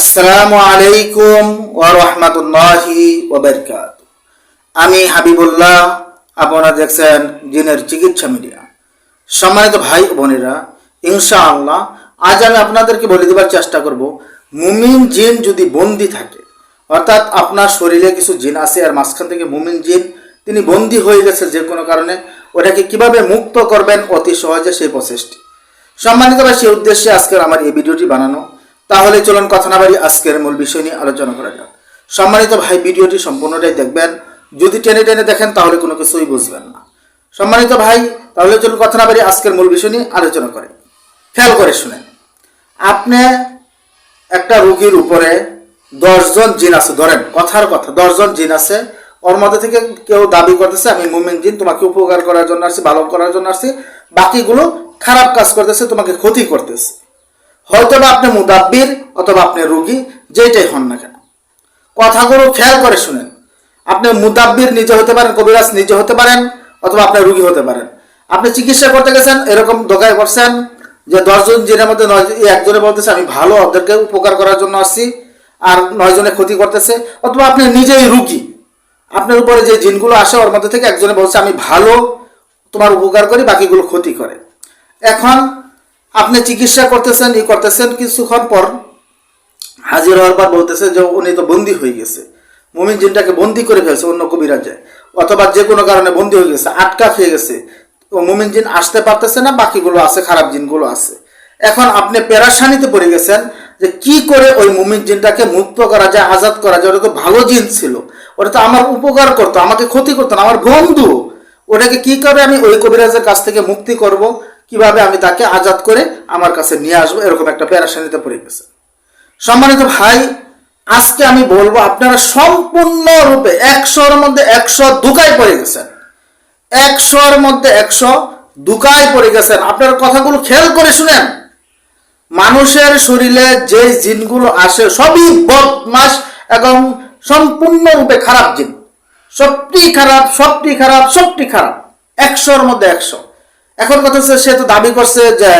আসসালামু আলাইকুম ওয়া রাহমাতুল্লাহি ওয়া বারাকাতুহু। আমি হাবিবুল্লাহ, আপনারা দেখছেন জিনের চিকিৎসা মিডিয়া। সম্মানিত ভাই বোনেরা, ইনশাআল্লাহ আজ আমি আপনাদেরকে বলে দেবার চেষ্টা করব, মুমিন জিন যদি বন্দি থাকে, অর্থাৎ আপনার শরীরে কিছু জিন আছে আর মাঝখান থেকে মুমিন জিন, তিনি বন্দি হয়ে গেছে যে কোনো কারণে, ওটাকে কীভাবে মুক্ত করবেন অতি সহজে সেই প্রসেসটি সম্মানিত ভাই, সেই উদ্দেশ্যে আজকের আমার এই ভিডিওটি বানানো। তাহলে চলুন কথা না বাড়ি আজকের মূল বিষয় নিয়ে আলোচনা করা যাক। সম্মানিত ভাই, ভিডিওটি সম্পূর্ণটাই দেখবেন। যদি টেনে টেনে দেখেন, তাহলে কোনো কিছুই বুঝবেন না। সম্মানিত ভাই, তাহলে চলুন কথা না বাড়ি আজকের মূল বিষয় নিয়ে আলোচনা করে। খেয়াল করে শুনেন। আপনি একটা রোগীর উপরে দশজন জিন আছে, ধরেন, কথার কথা, দশজন জিন আছে। ওর মধ্যে থেকে কেউ দাবি করতেছে, আমি মুমিন জিন, তোমাকে উপকার করার জন্য আসছি, ভালো করার জন্য আসছি। বাকিগুলো খারাপ কাজ করতেছে, তোমাকে ক্ষতি করতেছে। হয়তো বা আপনি মুদাব্বির অথবা আপনি রুগী যেটাই হন না কেন। কথাগুলো খেয়াল করে শুনেন। আপনি মুদাব্বির নিজে হতে পারেন, কবিরাজ নিজে হতে পারেন, অথবা আপনি রুগী হতে পারেন। আপনি চিকিৎসা করতে গেছেন, এরকম দোকায় করছেন যে দশজন জনের মধ্যে নয় একজনে বলতেছে, আমি ভালো ওদেরকে উপকার করার জন্য আসছি, আর নয়জনে ক্ষতি করতেছে। অথবা আপনি নিজেই রুগী। আপনার উপরে যে জিনগুলো আসে, ওর মধ্যে থেকে একজনে বলছে, আমি ভালো, তোমার উপকার করি, বাকিগুলো ক্ষতি করে। এখন আপনি চিকিৎসা করতেছেন, ই করতেছেন, কিছুক্ষণ পর হাজির হওয়ার পর বলতেছে যে উনি তো বন্দি হয়ে গেছে। মুমিন জিনটাকে বন্দি করে ফেলছে অন্য কবিরাজে। অথবা যে কোনো কারণে বন্দি হয়ে গেছে, আটকা খেয়ে গেছে। মুমিন জিন আসতে পারতেছে না, বাকিগুলো আছে, খারাপ জিনগুলো আছে। এখন আপনি পেরাশানিতে পড়ে গেছেন যে কি করে ওই মুমিন জিনটাকে মুক্ত করা যায়, আজাদ করা যায়, ওটা তো ভালো জিন ছিল। ওটা তো আমার উপকার করতো, আমাকে ক্ষতি করতো না, আমার বন্ধু। ওটাকে কি করে আমি ওই কবিরাজের কাছ থেকে মুক্তি করব? কীভাবে আমি তাকে আজাদ করে আমার কাছে নিয়ে আসব? এরকম একটা পেরাশানিতে পড়ে গেছে। সম্মানিত ভাই, আজকে আমি বলব, আপনারা সম্পূর্ণ রূপে একশোর মধ্যে একশো দুকায় পড়ে গেছেন। একশোর মধ্যে একশো দুকায় পড়ে গেছেন। আপনার কথাগুলো খেয়াল করে শুনেন। মানুষের শরীরে যে জিনগুলো আসে, সবই বদমাস এবং সম্পূর্ণরূপে খারাপ জিন। সবটি খারাপ সবটি খারাপ সবটি খারাপ। একশোর মধ্যে একশো। এখন কথা হচ্ছে সে তো দাবি করছে যে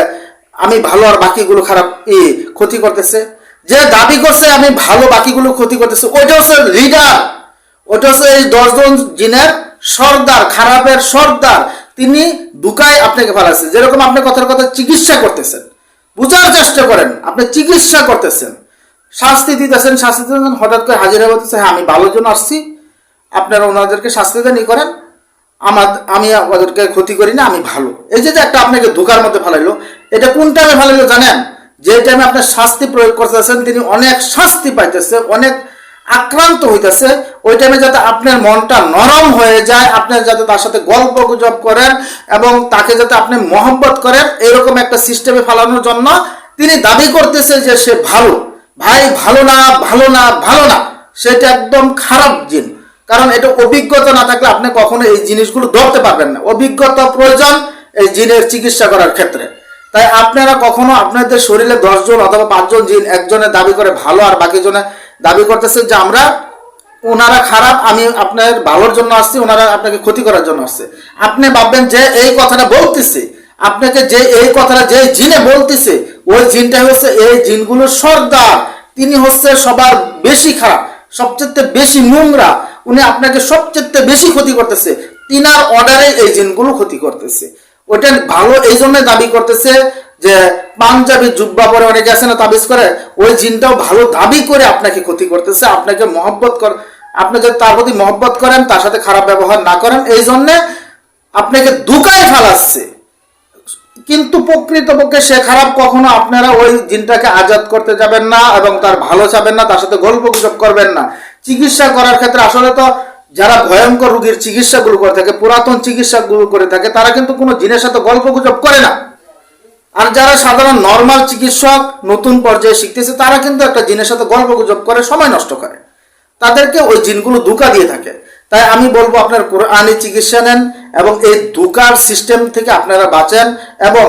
আমি ভালো আর বাকিগুলো খারাপ ই ক্ষতি করতেছে। যে দাবি করছে, আমি ভালো বাকিগুলো ক্ষতি করতেছে, ওইটা হচ্ছে লিডার ওটা হচ্ছে এই দশজন জিনের সর্দার, খারাপের সর্দার। তিনি দুকায় আপনাকে ফেলাচ্ছে। যেরকম আপনি কথার কথা চিকিৎসা করতেছেন। বুঝার চেষ্টা করেন, আপনি চিকিৎসা করতেছেন। শাস্তি দিতেছেন শাস্তি দিতেছেন, হঠাৎ করে হাজিরা বলতেছে হ্যাঁ আমি ভালোর জন্য আসছি। আপনারা ওনাদেরকে শাস্তি দেন করেন। আমার, আমি ওদেরকে ক্ষতি করি না, আমি ভালো। এই যে একটা আপনাকে ধোকার মধ্যে ফেলাইলো, এটা কোন টাইমে ফেলাইলো জানেন? যে টাইমে আপনার শাস্তি প্রয়োগ করতেছেন, তিনি অনেক শাস্তি পাইতেছে, অনেক আক্রান্ত হইতেছে, ওই টাইমে যাতে আপনার মনটা নরম হয়ে যায় আপনার যাতে তার সাথে গল্প গুজব করেন এবং তাকে যাতে আপনি মহব্বত করেন, এরকম একটা সিস্টেমে ফেলানোর জন্য তিনি দাবি করতেছে যে সে ভালো। ভাই, ভালো না ভালো না ভালো না। সেটা একদম খারাপ জিন। কারণ এটা অভিজ্ঞতা না থাকলে আপনি কখনো এই জিনিসগুলো ধরতে পারবেন না। অভিজ্ঞতা প্রয়োজন এই জিনের চিকিৎসা করার ক্ষেত্রে। তাই আপনারা কখনো আপনাদের শরীরে দশজন অথবা পাঁচজন জিন একজনের দাবি করে ভালো আর বাকি জনে দাবি করতেছে যে আমরা ওনারা খারাপ, আমি আপনার ভালোর জন্য আসছি ওনারা আপনাকে ক্ষতি করার জন্য আসছে। আপনি ভাববেন যে এই কথাটা বলতেছে। আপনাকে যে এই কথাটা যে জিনে বলতেছে, ওই জিনটা হচ্ছে এই জিনগুলোর সর্দার। তিনি হচ্ছে সবার বেশি খারাপ, সবচেয়ে বেশি নোংরা। উনি আপনাকে সবচেয়ে বেশি ক্ষতি করতেছে। তিনার অর্ডারে এই জিনগুলো ক্ষতি করতেছে। ওইটা ভালো এই জন্য দাবি করতেছে যে পাঞ্জাবি জুব্বা পরে অনেকে আছে না তাবিজ করে, ওই জিনটাও ভালো দাবি করে আপনাকে ক্ষতি করতেছে, আপনাকে মহব্বত কর আপনি যদি তার প্রতি মহব্বত করেন, তার সাথে খারাপ ব্যবহার না করেন এই জন্যে আপনাকে দুকায় ফেলাচ্ছে। কিন্তু প্রকৃতপক্ষে সে খারাপ কখনো আপনারা ওই জিনটাকে আজাদ করতে যাবেন না এবং তার ভালো চাবেন না, তার সাথে গল্প গুজব করবেন না। চিকিৎসা করার ক্ষেত্রে আসলে তো যারা ভয়ঙ্কর রোগীর চিকিৎসাগুলো করে থাকে, পুরাতন চিকিৎসাগুলো করে থাকে, তারা কিন্তু কোনো জিনের সাথে গল্প গুজব করে না। আর যারা সাধারণ নর্মাল চিকিৎসক, নতুন পর্যায়ে শিখতেছে, তারা কিন্তু একটা জিনের সাথে গল্প গুজব করে, সময় নষ্ট করে। তাদেরকে ওই জিনগুলো ধোকা দিয়ে থাকে। তাই আমি বলব, আপনার কোরআনি চিকিৎসা নেন এবং এই ধোকার সিস্টেম থেকে আপনারা বাঁচেন এবং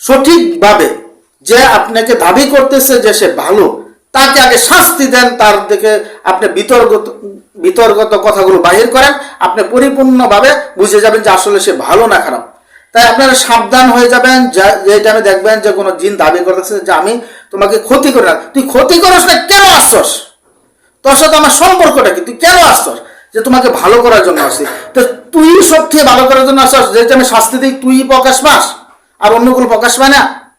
সঠিকভাবে যে আপনাকে দাবি করতেছে যে সে ভালো তাকে আগে শাস্তি দেন, তার দিকে আপনি বিতর্কত বিতর্কত কথাগুলো বাহির করেন, আপনি পরিপূর্ণভাবে বুঝে যাবেন যে আসলে সে ভালো না খারাপ। তাই আপনারা সাবধান হয়ে যাবেন, যা- যে টাইমে দেখবেন যে কোনো জিন দাবি করতেছে যে আমি তোমাকে ক্ষতি করি না। তুই ক্ষতি করিস না, কেন আসছস? তোর সাথে আমার সম্পর্কটা কি? তুই কেন আসছস? যে তোমাকে ভালো করার জন্য আসছি। তো তুই থেকে ভালো করার জন্য আসছস যেহেতু আমি শাস্তি দিই, তুই প্রকাশ পাস, আর অন্য কোনো প্রকাশ পায় না।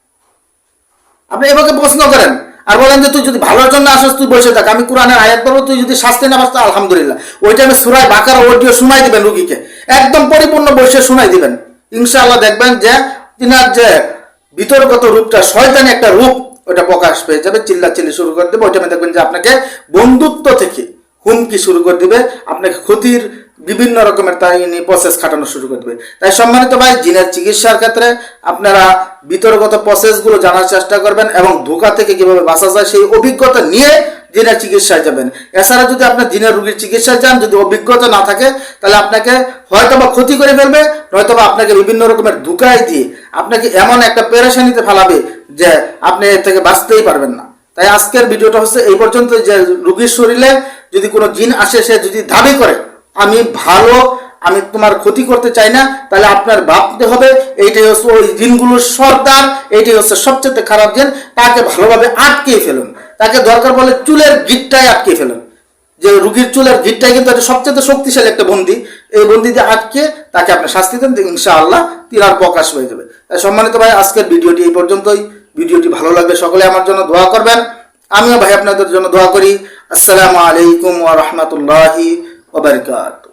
আপনি এভাবে প্রশ্ন করেন। আর বলেন যে, তুই যদি ভালোর জন্য আসিস, তুই বসে থাক। আমি কোরআনের আয়াত বলব তুই যদি শাস্তি না পাস, তো আলহামদুলিল্লাহ। ওই টাইমে সুরাই বাকার অডিও শোনাই দিবেন রুগীকে। একদম পরিপূর্ণ বসে শোনাই দিবেন। ইনশাআল্লাহ দেখবেন যে, তিনার যে বিতর্কত রূপটা, শয়তানি একটা রূপ ওটা প্রকাশ পেয়ে যাবে চিল্লা চিল্লি শুরু করে দেবে। ওই টাইমে দেখবেন যে আপনাকে বন্ধুত্ব থেকে হুমকি শুরু করে দিবে। আপনাকে ক্ষতির বিভিন্ন রকমের তাই নিয়ে প্রসেস খাটানো শুরু করে দেবে তাই সম্মানিত ভাই, জিনের চিকিৎসার ক্ষেত্রে আপনারা বিতর্কত প্রসেসগুলো জানার চেষ্টা করবেন এবং ধোকা থেকে কীভাবে বাঁচা যায় সেই অভিজ্ঞতা নিয়ে জিনের চিকিৎসায় যাবেন। এছাড়া যদি আপনার জিনের রুগীর চিকিৎসায় যান, যদি অভিজ্ঞতা না থাকে, তাহলে আপনাকে হয়তোবা ক্ষতি করে ফেলবে, নয়তোবা আপনাকে বিভিন্ন রকমের ধোকায় দিয়ে আপনাকে এমন একটা পেরেশানিতে ফেলাবে যে আপনি এর থেকে বাঁচতেই পারবেন না। তাই আজকের ভিডিওটা হচ্ছে এই পর্যন্ত যে রুগীর শরীরে যদি কোনো জিন আসে, সে যদি দাবি করে আমি ভালো, আমি তোমার ক্ষতি করতে চাই না, তাহলে আপনার ভাবতে হবে, এইটাই হচ্ছে ওই জিনগুলোর সর্দার, এইটাই হচ্ছে সবচেয়ে খারাপ দিন তাকে ভালোভাবে আটকে ফেলুন। তাকে দরকার বলে চুলের গিটটাই আটকে ফেলুন। যে রুগীর চুলের গিটটাই কিন্তু একটা সবচেয়ে শক্তিশালী একটা বন্দি। এই বন্দি দিয়ে আটকে তাকে আপনি শাস্তি দেন, ইনশাআল্লাহ তিনার প্রকাশ হয়ে যাবে। তাই সম্মানিত ভাই, আজকের ভিডিওটি এই পর্যন্তই। ভিডিওটি ভালো লাগবে সকলে আমার জন্য দোয়া করবেন। আমিও ভাই আপনাদের জন্য দোয়া করি। আসসালামু আলাইকুম ওয়া রাহমাতুল্লাহি ওয়া বারাকাতুহু